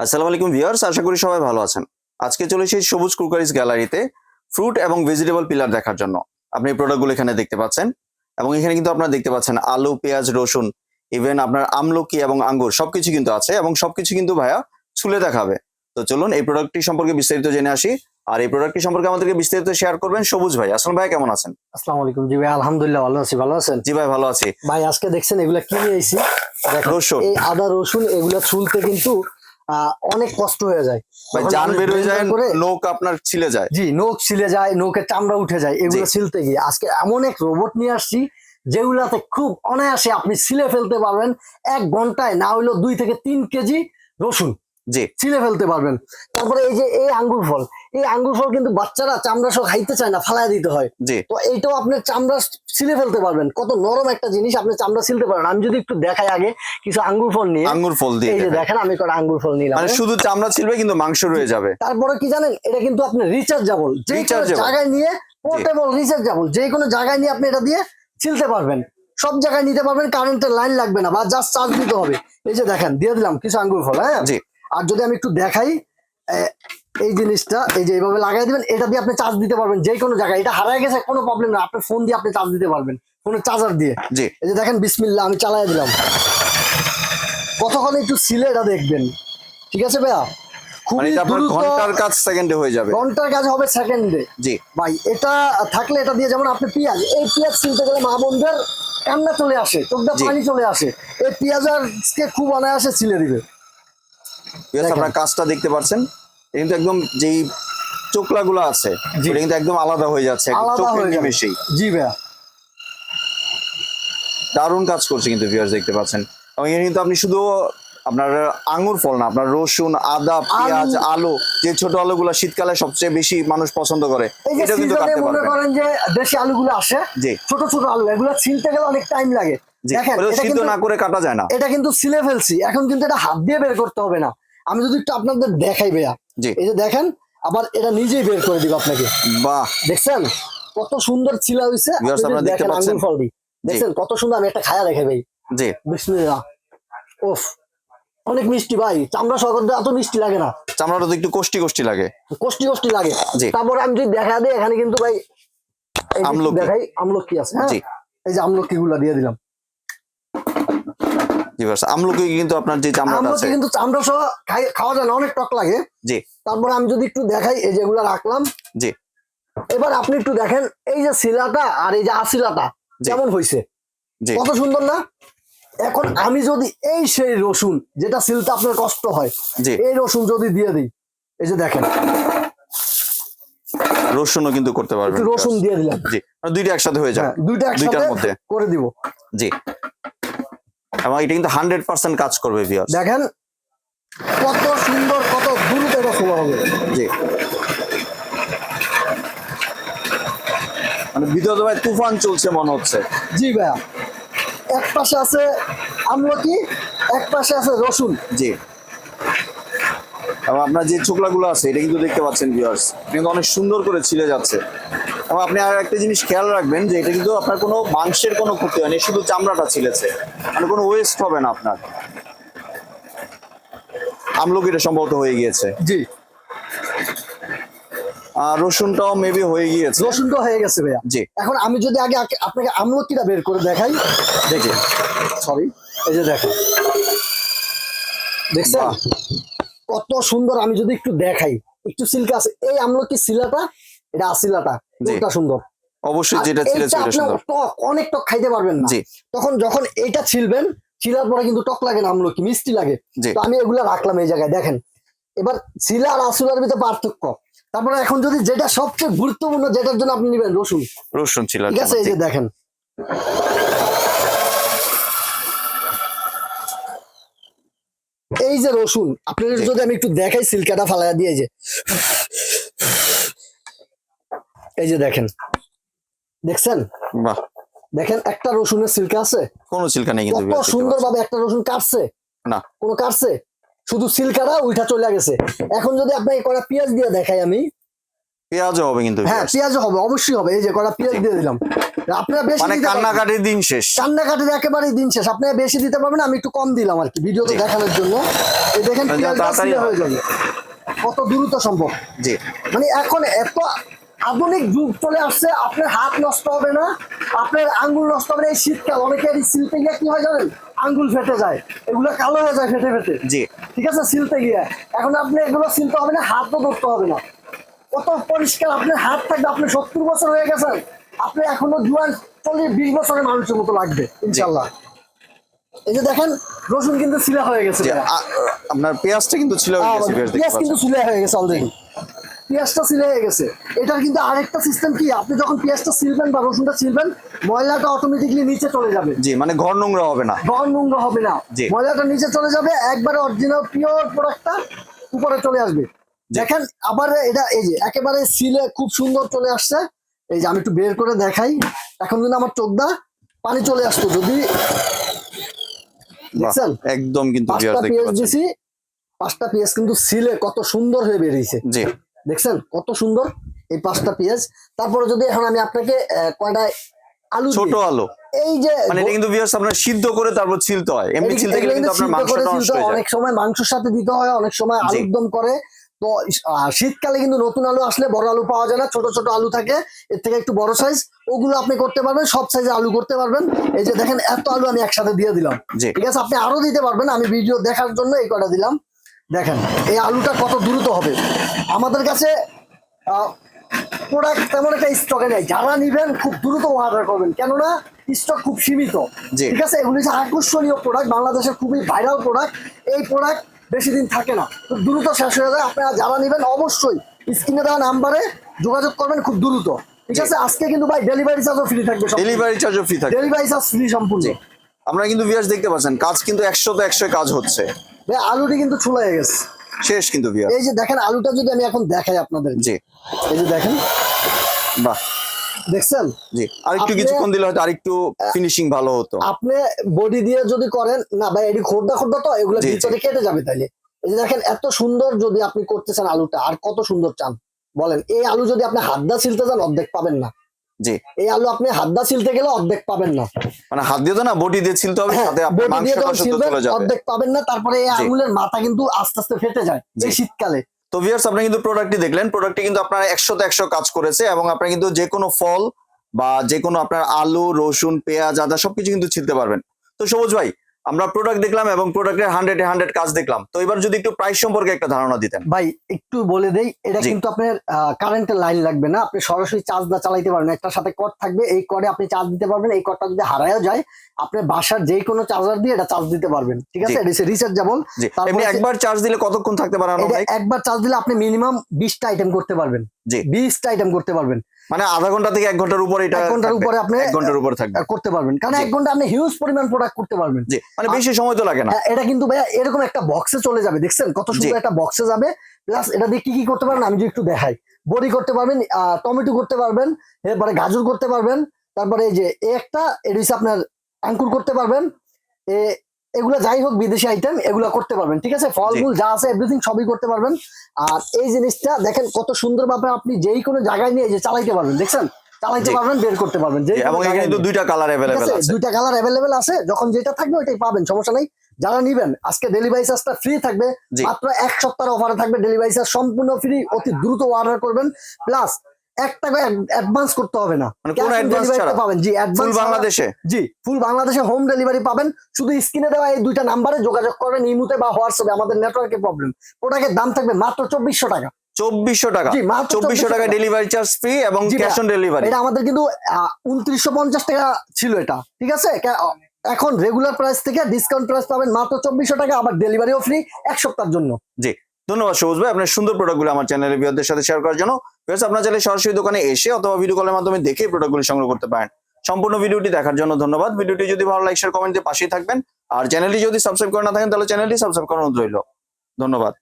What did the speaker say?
আসসালামু আলাইকুম ভিউয়ার্স আশা করি সবাই ভালো আছেন। আজকে চলে এসেছি সবুজ কুকারিজ গ্যালারিতে ফ্রুট এবং ভেজিটেবল পিলার দেখার জন্য। আপনি এই প্রোডাক্টগুলো এখানে দেখতে পাচ্ছেন এবং এখানে কিন্তু আপনারা দেখতে পাচ্ছেন আলু পেঁয়াজ রসুন ইভেন আপনার আমলকি এবং আঙ্গুর সবকিছু কিন্তু আছে এবং সবকিছু কিন্তু ভাইয়া ছুলে দেখাবে। তো চলুন এই প্রোডাক্টটি সম্পর্কে বিস্তারিত জেনে আসি। আর এই প্রোডাক্টটি সম্পর্কে আমাদেরকে বিস্তারিত শেয়ার করবেন সবুজ ভাই। আসলাম ভাই কেমন আছেন? আসসালামু আলাইকুম। জি ভাই আলহামদুলিল্লাহ ভালো আছি। ভালো আছেন? জি ভাই ভালো আছি। ভাই আজকে দেখছেন এগুলা কিনে এসেছি দেখেন, রসুন। এই আদা রসুন এগুলা ছুলতে কিন্তু অনেক কষ্ট হয়ে যায়। জান বের হয়ে যায় নৌক আপনার ছিলে যায়। জি নোক ছিলে যায় নোকের চামড়া উঠে যায় এগুলো। ছিলতে গিয়ে। আজকে এমন এক রোবট নিয়ে আসছি যেগুলাতে খুব অনায়াসে আপনি ছিলে ফেলতে পারবেন এক ঘন্টায় না হইল দুই থেকে তিন কেজি রসুন জি। ছিলে ফেলতে পারবেন। তারপরে এই যে এই আঙ্গুর ফল এই আঙ্গুর ফল কিন্তু বাচ্চারা চামড়া সহ খাইতে চায় না ফালাই দিতে হয়। তো এইটাও আপনি চামড়া ছিলে ফেলতে পারবেন। কত নরম একটা জিনিস আপনি চামড়া ছিলতে পারেন। আমি যদি একটু দেখাই আগে কিছু আঙ্গুর ফল নিয়ে। আঙ্গুর ফল দিয়ে এই যে দেখেন আমি কটা আঙ্গুর ফল নিলাম। মানে শুধু চামড়া ছিলবে কিন্তু মাংস রয়ে যাবে। তারপরে কি জানেন? এটা কিন্তু আপনি রিচার্জেবল যে কোনো? জায়গায় নিয়ে পোর্টেবল রিচার্জেবল যে কোনো জায়গায় নিয়ে আপনি এটা দিয়ে ছিলতে পারবেন। সব জায়গায় নিতে পারবেন কারেন্টের লাইন লাগবে না বা জাস্ট চার্জ দিতে হবে। এই যে দেখেন দিয়ে দিলাম কিছু আঙ্গুর ফল হ্যাঁ? আর যদি আমি একটু দেখাই এই জিনিসটা এই যে এইভাবে লাগাই দিবেন এটা দিয়ে আপনি চার্জ দিতে পারবেন যে কোনো জায়গায়। এটা হারায় গেছে কোনো প্রবলেম না। আপনার ফোন দিয়ে আপনি চার্জ দিতে পারবেন। ফোনের চার্জার দিয়ে। জি। এই যে দেখেন বিসমিল্লা আমি চালাই দিলাম। কতক্ষণ একটু সিলে এটা দেখবেন। ঠিক আছে ভাইয়া? মানে খুবই ঘণ্টার কাজ সেকেন্ডে হয়ে যাবে। ঘণ্টার কাজ হবে সেকেন্ডে জি। ভাই এটা থাকলে এটা দিয়ে যেমন আপনি পেঁয়াজ এই পেঁয়াজ ছিলতে গেলে মা বোনদের কান্না চলে আসে চোখটা। পানি চলে আসে। এই পেঁয়াজকে খুব অনায়াসে ছিলে দিবে। আপনার কাজটা দেখতে পাচ্ছেন কিন্তু একদম যেই চোকলাগুলো আছে এটা কিন্তু একদম আলাদা হয়ে যাচ্ছে নিমেষেই। জি ভাইয়া। দারুণ কাজ করছে কিন্তু ভিউয়ার্স দেখতে পাচ্ছেন। এবং এখানে কিন্তু আপনি শুধু আপনার আঙ্গুর ফল না আপনার রসুন আদা পেঁয়াজ আলু। যে ছোট আলুগুলো শীতকালে সবচেয়ে বেশি মানুষ পছন্দ করে এটা কিন্তু কাটতে মনে পারবেন। করেন যে দেশি আলুগুলো আসে জি। ছোট ছোট আলু এগুলো ছিলতে গেলে অনেক টাইম লাগে। দেখেন সিদ্ধ কিন্তু না করে কাটা যায় না। এটা কিন্তু সিলে ফেলছি এখন কিন্তু এটা হাত দিয়ে বের করতে হবে না। আমি যদি একটু আপনাদের দেখাই ভাইয়া। এই যে দেখেন আবার এটা নিজেই বের করে দিব আপনাকে। বাহ। দেখছেন? কত সুন্দর ছিলা আপনারা দেখতে পাচ্ছেন? আঙ্গুর ফল দেখছেন কত সুন্দর আমি একটা খায়া দেখে ভাই জি। বিসমিল্লাহ। ওফ অনেক মিষ্টি ভাই। চামড়া সগর এত মিষ্টি লাগে না। চামড়াটা তো একটু কষ্টি কষ্টি লাগে। কষ্টি কষ্টি লাগে। তারপরে আমি যদি দেখা দিই এখানে কিন্তু ভাই আমলকি। দেখাই আমলকি আছে হ্যাঁ? এই যে আমলকি গুলা দিয়ে দিলাম। জি আমলকি কিন্তু আপনার যে চামড়াটা আছে। কিন্তু চামড়া সহ খাওয়া যায় না অনেক টক লাগে। জি। তারপরে আমি যদি একটু দেখাই এই যেগুলা রাখলাম। জি। এবার আপনি একটু দেখেন এই যে শিলাটা আর এই যে আসিলাটা। কেমন হয়েছে জি। কত সুন্দর না? এখন আমি যদি এই সেই রসুন যেটা সিলতে আপনার কষ্ট হয় এই রসুন যদি দিয়ে দিই এই যে দেখেন। রসুনও কিন্তু করতে পারবেন রসুন দিয়ে দিলাম। জি। মানে দুইটা একসাথে হয়ে যাবে। হ্যাঁ, দুইটা একসাথে মধ্যে। করে দিব। জি। এবং এটা কিন্তু হান্ড্রেড পার্সেন্ট কাজ করবে ভিউয়ার্স দেখেন কত সুন্দর কত দ্রুত এটা শোনা হবে। জি। মানে ভিতরে ভাই তুফান চলছে মনে হচ্ছে। জি ভাইয়া। এক পাশে আছে আমলকি এক পাশে আছে রসুন। জি। এবং আপনার যে চোকলাগুলো আছে এটা কিন্তু দেখতে পাচ্ছেন ভিউয়ার্স কিন্তু অনেক সুন্দর করে ছিলে যাচ্ছে। এবং আপনি আর একটা জিনিস খেয়াল রাখবেন যে এটা কিন্তু আপনার কোনো মাংসের কোনো ক্ষতি হয়নি শুধু চামড়াটা ছিলেছে মানে কোনো ওয়েস্ট হবে না আপনার। আমলকিটা সম্ভবত হয়ে গিয়েছে। জি। রসুনটাও মেবি হয়ে গিয়েছে। রসুনটা হয়ে গেছে ভাইয়া। জি। এখন আমি যদি আগে আপনাকে আমলকিটা বের করে দেখাই। দেখি। সরি এই যে দেখেন দেখছেন? কত সুন্দর আমি যদি একটু দেখাই। একটু সিল্ক আছে। এই আমলকি শিলাটা এটা আসিলাটা জি। সুন্দর। অবশ্যই যেটা ছিল সেটা সুন্দর। টক অনেক টক খাইতে পারবেন না। তখন যখন এইটা ছিলবেন ছিলার পরে কিন্তু টক লাগে না আমলকি মিষ্টি লাগে। তো আমি এগুলা রাখলাম এই জায়গায় দেখেন। এবার শিলা আর আসুলার ভিতরে পার্থক্য। তারপরে এখন যদি যেটা সবচেয়ে গুরুত্বপূর্ণ যেটার জন্য আপনি নেবেন রসুন। রসুন ছিল ঠিক আছে এই যে দেখেন। এই যে রসুন আপনাদের যদি আমি একটু দেখাই সিলকাটা ফালাইয়া দিয়ে যে। এই যে দেখেন। দেখছেন? বাহ। দেখেন একটা রসুনের সিল্কা আছে? কোনো চিলকা নেই কিন্তু কত সুন্দর ভাবে একটা রসুন কাটছে? না। কোনো কাটছে? শুধু সিল্কাটা উইঠা চলে গেছে। এখন যদি আপনাকে কটা পেঁয়াজ দিয়ে দেখাই আমি। পেঁয়াজও হবে কিন্তু হ্যাঁ viewers। পেঁয়াজ হবে অবশ্যই হবে। এই যে কটা পেঁয়াজ দিয়ে দিলাম। আপনারা বেশি মানে কান্নাকাটির দিন শেষ। কান্নাকাটির একেবারেই দিন শেষ। আপনারা বেশি দিতে পারবেন আমি একটু কম দিলাম আর কি ভিডিওতে। দেখানোর জন্য। এই দেখেন সিলে হয়ে যাবে। কত দ্রুত সম্ভব। জি। মানে এখন এত আধুনিক যুগ চলে আসছে আপনার হাত নষ্ট হবে না আপনার আঙ্গুল নষ্ট হবে না। এই শীতকাল অনেকের এই সিলতে গিয়ে কি হয় জানেন? আঙ্গুল ফেটে যায়। এগুলো কালো হয়ে যায় ফেটে ফেটে। জি। ঠিক আছে? সিলতে গিয়ে। এখন আপনি এগুলো সিলতে হবে না হাতও ধরতে হবে না। কত পরিষ্কার আপনার হাত থাকবে আপনি সত্তর বছর হয়ে গেছেন। আপনি এখনও জুয়ান চল্লিশ বিশ বছরের মানুষের মতো লাগবে ইনশাল্লাহ। এই যে দেখেন রসুন কিন্তু সিলা হয়ে গেছে। আপনার পেঁয়াজটা কিন্তু ছিল আহ, পেঁয়াজ কিন্তু সিলে হয়ে গেছে অলরেডি পেঁয়াজটা সিলে হয়ে গেছে। এটার কিন্তু আরেকটা সিস্টেম কি? আপনি যখন পেঁয়াজটা সিলবেন বা রসুনটা সিলবেন ময়লাটা অটোমেটিকলি নিচে চলে যাবে। জি মানে ঘর নোংরা হবে না। ঘর নোংরা হবে না। ময়লাটা নিচে চলে যাবে একবারে অরিজিনাল পিওর প্রোডাক্টটা উপরে চলে আসবে। দেখেন আবার এটা এই যে একেবারে সিলে খুব সুন্দর চলে আসছে। এই যে আমি একটু বের করে দেখাই। এখন কিন্তু আমার চোখদা পানি চলে আসতো যদি। দেখছেন? একদম কিন্তু পাঁচটা পেঁয়াজ দিছি পাঁচটা পেঁয়াজ কিন্তু সিলে কত সুন্দর হয়ে বেরিয়েছে। জি। দেখছেন? কত সুন্দর এই পাঁচটা পেঁয়াজ। তারপরে যদি এখন আমি আপনাকে কয়টা আলু ছোট আলু। এই যে মানে এটা কিন্তু ভিউয়ার্স আপনার সিদ্ধ করে তারপর ছিলতে হয়। এমনি ছিলতে গেলে কিন্তু আপনার মাংসটা নষ্ট হয়, যায়। অনেক সময় মাংসের সাথে দিতে হয় অনেক সময় জি। আলুর দম করে। তো শীতকালে কিন্তু নতুন আলু আসলে বড় আলু পাওয়া যায় না। ছোট ছোট আলু থাকে। এর থেকে একটু বড় সাইজ ওগুলো আপনি করতে পারবেন সব সাইজে আলু করতে পারবেন। এই যে দেখেন এত আলু আমি একসাথে দিয়ে দিলাম। ঠিক আছে? আপনি আরও দিতে পারবেন। আমি ভিডিও দেখার জন্য এই কটা দিলাম। দেখেন এই আলুটা কত দ্রুত হবে। আমাদের কাছে প্রোডাক্ট তেমন একটা স্টকে নেই। যারা নিবেন খুব দ্রুত অর্ডার করবেন। কেননা স্টক খুব সীমিত। ঠিক আছে? এগুলি হচ্ছে আকর্ষণীয় প্রোডাক্ট বাংলাদেশের খুবই ভাইরাল প্রোডাক্ট এই প্রোডাক্ট বেশি দিন থাকে না। খুব দ্রুত শেষ হয়ে যায়। আপনারা যারা নেবেন অবশ্যই স্ক্রিনে দেওয়া নাম্বারে যোগাযোগ করবেন খুব দ্রুত। ঠিক আছে? আজকে কিন্তু ভাই ডেলিভারি চার্জও ফ্রি থাকবে ডেলিভারি চার্জও ফ্রি থাকে ডেলিভারি চার্জ ফ্রি সম্পূর্ণ। আপনারা কিন্তু ভিউয়ার্স দেখতে পাচ্ছেন কাজ কিন্তু একশো তো একশো কাজ হচ্ছে। ভাই আলুটি কিন্তু ছুলা হয়ে গেছে। শেষ কিন্তু এই যে দেখেন আলুটা যদি আমি এখন দেখাই আপনাদের। জি। এই যে দেখেন। বাহ। দেখছেন? জি আরেকটু আপনি- কিছুক্ষণ দিলে হয়তো আরেকটু ফিনিশিং ভালো হতো। আপনি বডি দিয়ে যদি করেন না ভাই এটি খোর্দা খোর্দা তো এগুলো। ভিতরে কেটে যাবে তাইলে। এই যে দেখেন এত সুন্দর যদি আপনি করতে চান আলুটা আর কত সুন্দর চান। বলেন এই আলু যদি আপনি হাতদা ছিলতে চান অর্ধেক পাবেন না। জি। এই আলু আপনি হাত দা ছিলতে গেলে অর্ধেক পাবেন না। মানে হাত দিয়ে তো না বডি দিয়ে ছিলতে হবে হ্যাঁ, সাথে চলে যাবে। অর্ধেক পাবেন না তারপরে এই আঙুলের মাথা কিন্তু আস্তে আস্তে ফেটে যায় যে এই শীতকালে। তো ভিউয়ার্স আপনি কিন্তু প্রোডাক্টটি দেখলেন প্রোডাক্টটি কিন্তু আপনার একশো তো একশো কাজ করেছে এবং আপনার কিন্তু যে কোনো ফল বা যে কোনো আপনার আলু রসুন পেঁয়াজ আদা সবকিছু কিন্তু ছিলতে পারবেন। তো সবুজ ভাই আমরা প্রোডাক্ট দেখলাম এবং প্রোডাক্টের হান্ড্রেড হান্ড্রেড কাজ দেখলাম। তো এবার যদি একটু প্রাইস সম্পর্কে একটা ধারণা দিতেন। ভাই একটু বলে দেই এটা কিন্তু আপনার কারেন্টের লাইন লাগবে না। আপনি সরাসরি চার্জ না চালাইতে পারবেন একটার সাথে কট থাকবে এই কর্ডে আপনি চার্জ দিতে পারবেন এই কর্ডটা যদি হারায়ও যায় আপনি বাসার যে কোনো চার্জার দিয়ে এটা চার্জ দিতে পারবেন। ঠিক আছে? জি। রিচার্জেবল এমনি একবার চার্জ দিলে কতক্ষণ থাকতে পারে এটা? একবার চার্জ দিলে আপনি মিনিমাম বিশটা আইটেম করতে পারবেন। বিশটা আইটেম করতে পারবেন। মানে আধা ঘণ্টা থেকে এক ঘণ্টার উপরে এটা এক ঘণ্টার উপরে আপনি এক ঘণ্টার উপরে থাকবে। করতে পারবেন। কারণ এক ঘণ্টা আপনি হিউজ পরিমাণ প্রোডাক্ট করতে পারবেন। জি মানে বেশি সময় তো লাগে না। হ্যাঁ, এটা কিন্তু ভাইয়া এরকম একটা বক্সে চলে যাবে দেখছেন? কত সুন্দর একটা বক্সে যাবে। প্লাস এটা দিয়ে কি কি করতে পারবেন আমি যদি একটু দেখাই। বড়ি করতে পারবেন আহ, টমেটো করতে পারবেন এরপরে গাজর করতে পারবেন তারপরে এই যে একটা এটা হচ্ছে আপনার আঙ্কুর করতে পারবেন এ এগুলো যাই হোক বিদেশি আইটেম এগুলো করতে পারবেন ঠিক আছে? ফলমূল যা আছে এভরিথিং সবই করতে পারবেন। আর এই জিনিসটা দেখেন কত সুন্দর ভাবে আপনি যেই কোনো জায়গায় নিয়ে যে চালাইতে পারবেন দেখছেন? চালাইতে পারবেন বের করতে পারবেন কোনো এবং এখানে কিন্তু দুইটা কালার অ্যাভেলেবেল আছে? দুইটা কালার অ্যাভেলেবেল আছে যখন যেটা থাকবে ওইটাই পাবেন সমস্যা নাই। যারা নিবেন আজকে ডেলিভারি চার্জটা ফ্রি থাকবে মাত্র এক সপ্তাহের অফারে থাকবে ডেলিভারি চার্জ সম্পূর্ণ ফ্রি অতি দ্রুত অর্ডার করবেন। প্লাস এক টাকা অ্যাডভান্স করতে হবে না। মানে কোনো ছাড়া? পাবেন জি অ্যাডভান্স বাংলাদেশে? জি ফুল বাংলাদেশে হোম ডেলিভারি পাবেন। শুধু স্ক্রিনে দেওয়া এই দুইটা নাম্বারে যোগাযোগ করবেন ইমুতে বা হোয়াটসঅ্যাপে আমাদের নেটওয়ার্কের প্রবলেম প্রোডাক্টের দাম থাকবে মাত্র চব্বিশশো টাকা। চব্বিশশো টাকা। জি, চব্বিশশো টাকা। ডেলিভারি চার্জ ফ্রি এবং ক্যাশ অন ডেলিভারি এটা আমাদের কিন্তু উনত্রিশশো পঞ্চাশ টাকা ছিল এটা। ঠিক আছে? এখন রেগুলার প্রাইস থেকে ডিসকাউন্ট প্রাইস পাবেন মাত্র চব্বিশশো টাকা আবার ডেলিভারিও ফ্রি এক সপ্তাহের জন্য। ধন্যবাদ সবুজ ভাই। আপনার সুন্দর প্রোডাক্টগুলো আমার চ্যানেলে বিয়ারদের সাথে শেয়ার করার জন্য। Viewers, আপনার চাইলে সরাসরি দোকানে এসে অথবা ভিডিও কলের মাধ্যমে দেখে প্রোডাক্টগুলি সংগ্রহ করতে পারেন। সম্পূর্ণ ভিডিওটি দেখার জন্য ধন্যবাদ। ভিডিওটি যদি ভালো লাইক শেয়ার কমেন্ট পাশেই থাকবেন। আর চ্যানেলটি যদি সাবস্ক্রাইব করে না থাকেন তাহলে চ্যানেলটি সাবস্ক্রাইব করানো রইল। ধন্যবাদ।